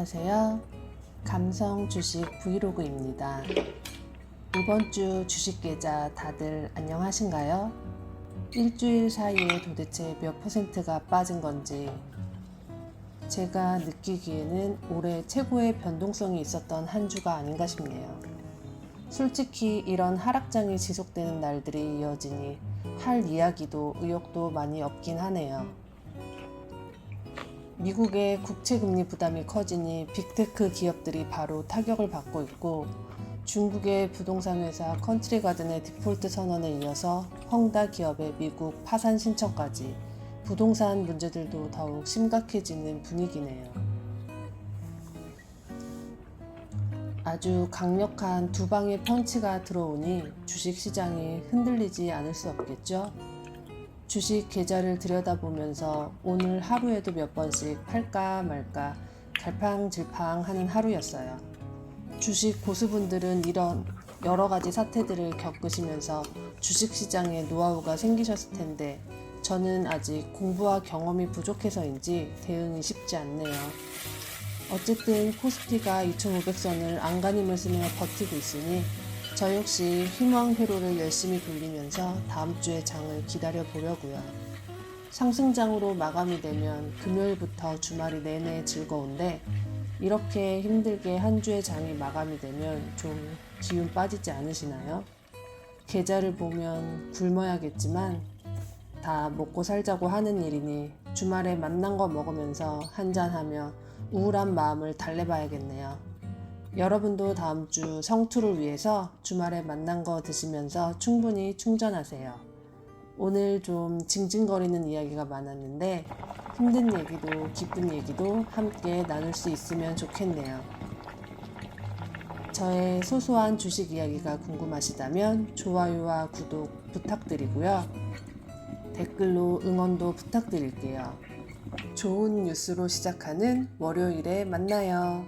안녕하세요. 감성 주식 브이로그입니다. 이번 주 주식 계좌 다들 안녕하신가요? 일주일 사이에 도대체 몇 퍼센트가 빠진 건지 제가 느끼기에는 올해 최고의 변동성이 있었던 한 주가 아닌가 싶네요. 솔직히 이런 하락장이 지속되는 날들이 이어지니 할 이야기도 의욕도 많이 없긴 하네요. 미국의 국채금리 부담이 커지니 빅테크 기업들이 바로 타격을 받고 있고 중국의 부동산 회사 컨트리가든의 디폴트 선언에 이어서 헝다 기업의 미국 파산 신청까지 부동산 문제들도 더욱 심각해지는 분위기네요. 아주 강력한 두 방의 펀치가 들어오니 주식 시장이 흔들리지 않을 수 없겠죠? 주식 계좌를 들여다보면서 오늘 하루에도 몇 번씩 팔까 말까 갈팡질팡 하는 하루였어요. 주식 고수분들은 이런 여러 가지 사태들을 겪으시면서 주식 시장에 노하우가 생기셨을 텐데 저는 아직 공부와 경험이 부족해서인지 대응이 쉽지 않네요. 어쨌든 코스피가 2500선을 안간힘을 쓰며 버티고 있으니 저 역시 희망 회로를 열심히 돌리면서 다음 주의 장을 기다려 보려고요. 상승장으로 마감이 되면 금요일부터 주말이 내내 즐거운데 이렇게 힘들게 한 주의 장이 마감이 되면 좀 기운 빠지지 않으시나요? 계좌를 보면 굶어야겠지만 다 먹고 살자고 하는 일이니 주말에 맛난 거 먹으면서 한잔하며 우울한 마음을 달래봐야겠네요. 여러분도 다음 주 성투를 위해서 주말에 만난 거 드시면서 충분히 충전하세요. 오늘 좀 징징거리는 이야기가 많았는데 힘든 얘기도 기쁜 얘기도 함께 나눌 수 있으면 좋겠네요. 저의 소소한 주식 이야기가 궁금하시다면 좋아요와 구독 부탁드리고요. 댓글로 응원도 부탁드릴게요. 좋은 뉴스로 시작하는 월요일에 만나요.